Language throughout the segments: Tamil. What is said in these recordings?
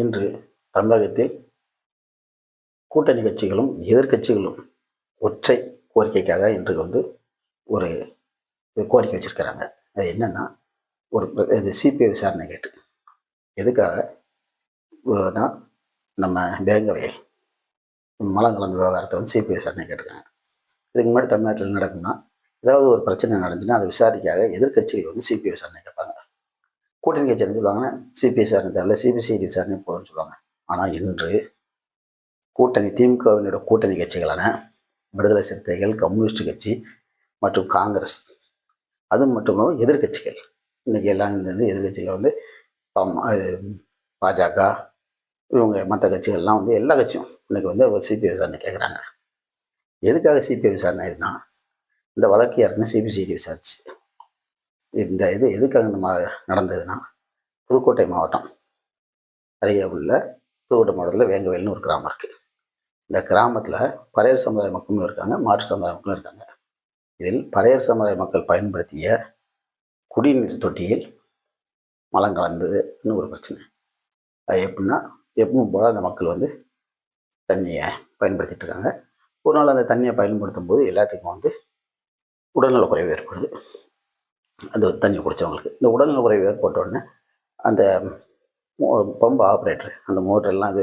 இன்று தமிழகத்தில் கூட்டணி கட்சிகளும் எதிர்க்கட்சிகளும் ஒற்றை கோரிக்கைக்காக இன்று வந்து ஒரு இது கோரிக்கை வச்சுருக்கிறாங்க. அது என்னென்னா ஒரு இது சிபிஐ விசாரணை கேட்டு. எதுக்காக? நம்ம வேங்கவையில் மலங்கலந்து கலந்த விவகாரத்தை வந்து சிபிஐ விசாரணை கேட்டிருக்காங்க. இதுக்கு முன்னாடி தமிழ்நாட்டில் நடக்கும்னா ஏதாவது ஒரு பிரச்சனை நடந்துச்சுன்னா அதை விசாரிக்காக எதிர்க்கட்சிகள் வந்து சிபிஐ விசாரணை கேட்பாங்க கூட்டணி கட்சி என்ன சொல்லுவாங்கன்னா சிபிஐ விசாரணை தேவையில்ல சிபிசிஐடி விசாரணை போதும்னு சொல்லுவாங்க. ஆனால் இன்று கூட்டணி திமுகவினோட கூட்டணி கட்சிகளான விடுதலை சிறுத்தைகள் கம்யூனிஸ்ட் கட்சி மற்றும் காங்கிரஸ். அது மட்டும் இல்லாமல் எதிர்க்கட்சிகள் இன்றைக்கி எல்லாம் இந்த இது எதிர்க்கட்சிகள் வந்து அது பாஜக இவங்க மற்ற கட்சிகள்லாம் வந்து எல்லா கட்சியும் இன்றைக்கி வந்து சிபிஐ விசாரணை கேட்குறாங்க எதுக்காக சிபிஐ விசாரணை இதுதான். இந்த வழக்கு யாருக்குன்னு சிபிசிஐடி விசாரிச்சு இந்த இது எதுக்காக இந்த மா நடந்ததுன்னா புதுக்கோட்டை மாவட்டம் அருகே உள்ள புதுக்கோட்டை மாவட்டத்தில் வேங்கவேல்னு ஒரு கிராமம் இருக்குது இந்த கிராமத்தில் பறையர் சமுதாய மக்களும் இருக்காங்க மாற்று சமுதாய மக்களும் இருக்காங்க. இதில் பறையர் சமுதாய மக்கள் பயன்படுத்திய குடிநீர் தொட்டியில் மலம் கலந்ததுன்னு ஒரு பிரச்சனை. அது எப்படின்னா எப்பவும் போல அந்த மக்கள் வந்து தண்ணியை பயன்படுத்திட்டு இருக்காங்க. ஒரு நாள் அந்த தண்ணியை பயன்படுத்தும் போது எல்லாத்துக்கும் வந்து உடல்நல குறைவு ஏற்படுது. அந்த தண்ணி குடித்தவங்களுக்கு இந்த உடல்நல குறைவு ஏற்பட்டோடனே அந்த பம்பு ஆப்ரேட்டர் அந்த மோட்டர்லாம் அது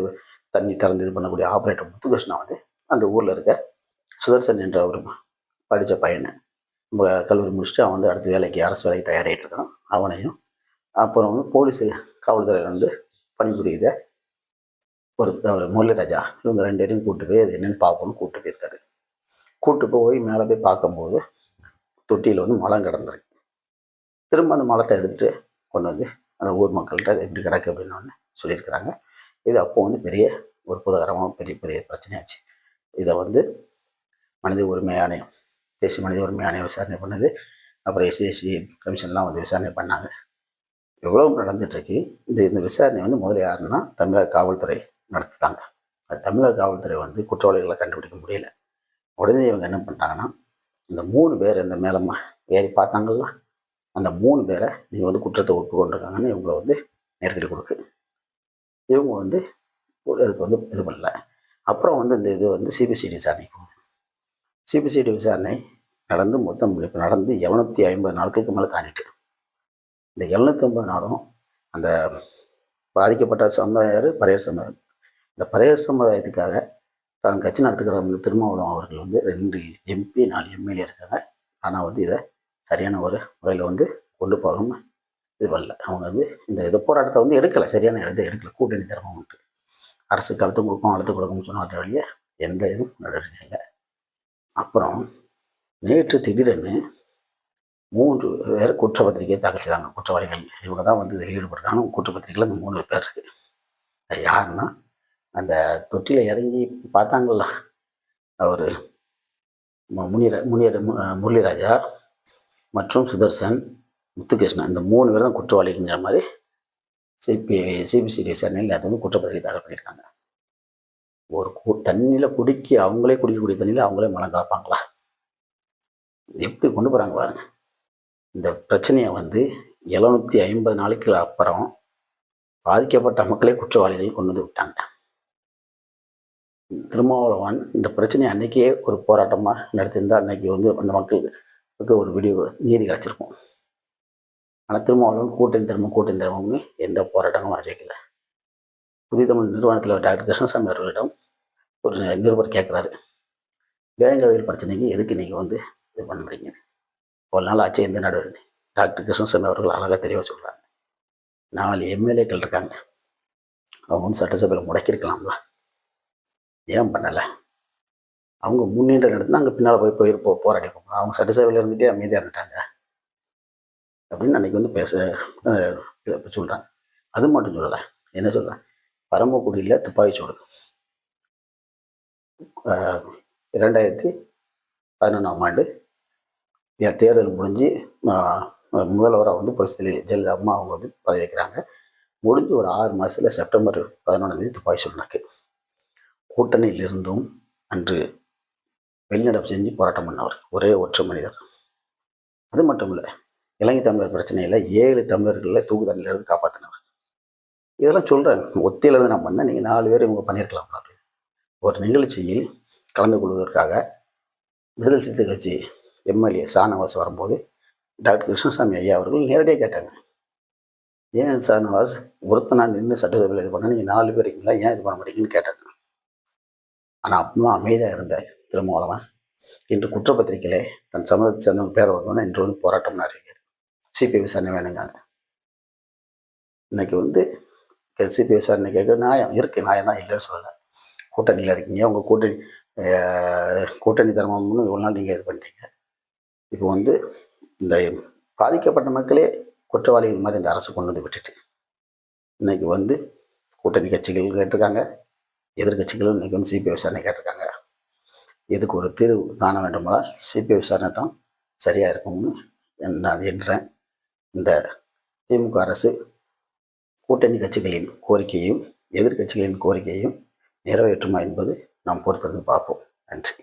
தண்ணி திறந்து இது பண்ணக்கூடிய ஆப்ரேட்டர் முத்துகிருஷ்ணா வந்து அந்த ஊரில் இருக்க சுதர்சன் என்ற ஒரு படித்த பையனை நம்ம கல்லூரி முடிச்சுட்டு அவன் வந்து அடுத்த வேலைக்கு அரசு வேலைக்கு தயாராகிட்டு இருக்கான் அவனையும் அப்புறம் வந்து போலீஸ் காவல்துறையில் வந்து பணிபுரியுத ஒரு அவர் முரளிராஜா இவங்க ரெண்டு பேரையும் கூட்டு போய் அது என்னன்னு பார்ப்போம்னு கூப்பிட்டு போயிருக்காரு. கூப்பிட்டு போய் மேலே போய் பார்க்கும்போது தொட்டியில் வந்து மலம் கிடந்திருக்கு. திரும்ப அந்த மலத்தை எடுத்துகிட்டு கொண்டு வந்து அந்த ஊர் மக்கள்கிட்ட எப்படி கிடக்கு அப்படின்னு ஒன்று சொல்லியிருக்கிறாங்க. இது அப்போ வந்து பெரிய ஒரு புதகரமாக பெரிய பெரிய பிரச்சனையாச்சு. இதை வந்து மனித உரிமை ஆணையம் தேசிய மனித உரிமை ஆணையம் விசாரணை பண்ணுது. அப்புறம் எஸ்சிஎஸ்டி கமிஷன்லாம் வந்து விசாரணை பண்ணாங்க. எவ்வளோ நடந்துகிட்ருக்கு இந்த இந்த விசாரணை வந்து முதல்ல யாருன்னா தமிழக காவல்துறை நடத்துதாங்க. அது தமிழக காவல்துறை வந்து குற்றவாளிகளை கண்டுபிடிக்க முடியல. உடனே இவங்க என்ன பண்ணிட்டாங்கன்னா இந்த மூணு பேர் இந்த மேலே ஏறி பார்த்தாங்கல்ல? அந்த மூணு பேரை நீங்கள் வந்து குற்றத்தை ஒப்புக்கொண்டிருக்காங்கன்னு இவங்களை வந்து நெருக்கடி கொடுக்கு. இவங்க வந்து அதுக்கு வந்து இது பண்ணல. அப்புறம் வந்து இந்த இது வந்து சிபிசிடி விசாரணை. சிபிசிடி விசாரணை நடந்து மொத்தம் இப்போ நடந்து எழுநூத்தி ஐம்பது நாட்களுக்கு மேலே தாண்டிட்டு. இந்த எழுநூற்றி ஐம்பது நாளும் அந்த பாதிக்கப்பட்ட சமுதாயர் பரையர் சமுதாயம். இந்த பரையர் சமுதாயத்துக்காக தான் கட்சி நடத்துகிற திருமாவளவன் அவர்கள் வந்து ரெண்டு எம்பி நாலு எம்எல்ஏ இருக்காங்க. ஆனால் வந்து இதை சரியான ஒரு முறையில் வந்து கொண்டு போகாம இது பண்ணல. அவங்க வந்து இந்த இது போராட்டத்தை வந்து எடுக்கலை. சரியான இடத்தை எடுக்கல. கூட்டணி தரமான்ட்டு அரசுக்கு அழுத்தம் கொடுப்போம் அழுத்தம் கொடுக்கும்னு சொன்ன வழியே எந்த இதுவும் நடவடிக்கை இல்லை. அப்புறம் நேற்று திடீரென்னு மூன்று பேர் குற்றப்பத்திரிகை தாக்கல் செய்தாங்க. குற்றவாளிகள் இவங்க தான் வந்து இதில் ஈடுபடுறாங்க குற்றப்பத்திரிகையில் அந்த மூணு பேர் இருக்கு. யாருன்னா அந்த தொட்டியில் இறங்கி பார்த்தாங்கல்ல அவர் முனிர முனியர் முரளிராஜா மற்றும் சுதர்சன் முத்துகிருஷ்ணன் இந்த மூணு பேர் தான் குற்றவாளிங்கிற மாதிரி சிபிஐ சிபிசிடி விசாரணையில் அது வந்து குற்றப்பத்திரிகை தாக்கல் பண்ணியிருக்காங்க. ஒரு தண்ணியில் தண்ணியில குடிக்க அவங்களே குடிக்கக்கூடிய தண்ணியில் அவங்களே மனம் கலப்பாங்களா? எப்படி கொண்டு போகிறாங்க பாருங்க. இந்த பிரச்சனையை வந்து எழுநூற்றி ஐம்பது நாளைக்கு அப்புறம் பாதிக்கப்பட்ட மக்களே குற்றவாளிகள் கொண்டு வந்து விட்டாங்க. திருமாவளவன் இந்த பிரச்சனையை அன்னைக்கே ஒரு போராட்டமாக நடத்தியிருந்தா அன்னைக்கு வந்து அந்த மக்களுக்கு ஒரு வீடியோ நீதி கிடச்சிருக்கும். ஆனால் திருமாவளவன் கூட்டணி திரும்ப கூட்டணி திரும்பவுமே எந்த போராட்டமும் அறிவிக்கல புதிய தமிழ் நிறுவனத்தில் டாக்டர் கிருஷ்ணசாமி அவர்களிடம் ஒரு நிருபர் கேட்குறாரு வேங்கவேல் பிரச்சனைக்கு எதுக்கு நீங்கள் வந்து இது பண்ண முடியுங்க? ஒரு நாள் ஆச்சு எந்த நடவடிக்கை டாக்டர் கிருஷ்ணசாமி அவர்கள் அழகாக தெரிய சொல்கிறாங்க நாலு எம்எல்ஏக்கள் இருக்காங்க. அவங்க வந்து சட்டசபையில் முடக்கியிருக்கலாம்ல. ஏன் பண்ணலை? அவங்க முன்னின்று நடத்தினா அங்கே பின்னால் போய் போயிருப்போ போராடிப்போம் அவங்க சட்டசபையில் இருந்துகிட்டே அமைதியாக இருந்துட்டாங்க. அப்படின்னு அன்னைக்கு வந்து பேச சொல்கிறாங்க அது மட்டும் சொல்லலை. என்ன சொல்கிறேன் பரமக்குடியில் துப்பாக்கிச்சூடு சூடு. இரண்டாயிரத்தி பதினொன்றாம் ஆண்டு தே- தேர்தல் முடிஞ்சு முதல்வராக வந்து புரட்சி ஜெயலலிதா அம்மா அவங்க வந்து பதவி வைக்கிறாங்க. முடிஞ்சு ஒரு ஆறு மாதத்தில் செப்டம்பர் பதினொன்றாம் தேதி துப்பாக்கி சூடு கூட்டணியில் இருந்தும் அன்று வெளிநடப்பு செஞ்சு போராட்டம் பண்ணவர். ஒரே ஒற்ற மனிதர். அது மட்டும் இல்லை இலங்கை தமிழர் பிரச்சனையில் ஏழு தமிழர்களை தூக்கு தண்ணியிலிருந்து காப்பாற்றினவர் இதெல்லாம் சொல்கிறாங்க ஒத்தியிலேருந்து நான் பண்ணேன். நீங்கள் நாலு பேர் இவங்க பண்ணியிருக்கலாம் அப்படின்னு. ஒரு நிகழ்ச்சியில் கலந்து கொள்வதற்காக விடுதலை சிறுத்தை கட்சி எம்எல்ஏ சானவாஸ் வரும்போது டாக்டர் கிருஷ்ணசாமி ஐயா அவர்கள் நேரடியாக கேட்டாங்க. ஏன் சானவாஸ் ஒருத்த நான் நின்று சட்டசபையில் இது பண்ண நீங்கள் நாலு பேர் இருக்கீங்களா? ஏன் இது பண்ண மாட்டீங்கன்னு கேட்டாங்க. ஆனால் அப்பவும் அமைதியாக இருந்தார். திருமாவளவன் இன்று குற்றப்பத்திரிகையிலே தன் சமூகத்தை சேர்ந்த பேர் வந்தோன்னு இன்று வந்து போராட்டம் அறிவிக்கார் சிபிஐ விசாரணை வேணுங்காங்க. இன்னைக்கு வந்து சிபிஐ விசாரணை கேட்க நியாயம் இருக்கு நியாயம் தான் இல்லைன்னு சொல்லலை. கூட்டணியில் இருக்கீங்க. உங்கள் கூட்டணி கூட்டணி தர்மம்னு இவ்வளோ நாள் நீங்கள் இது பண்ணிட்டீங்க. இப்போ வந்து இந்த பாதிக்கப்பட்ட மக்களே குற்றவாளிகள் மாதிரி இந்த அரசு கொண்டு வந்து விட்டுட்டு இன்னைக்கு வந்து கூட்டணி கட்சிகள் கேட்டிருக்காங்க எதிர்கட்சிகளும் இன்னைக்கு வந்து சிபிஐ விசாரணை கேட்டிருக்காங்க. இதுக்கு ஒரு தீர்வு காண வேண்டுமானால் சிபிஐ விசாரணை தான் சரியாக இருக்கும்னு நான் எண்ணுறேன். இந்த திமுக அரசு கூட்டணி கட்சிகளின் கோரிக்கையையும் எதிர்க்கட்சிகளின் கோரிக்கையையும் நிறைவேற்றுமா என்பது நாம் பொறுத்திருந்து பார்ப்போம். நன்றி.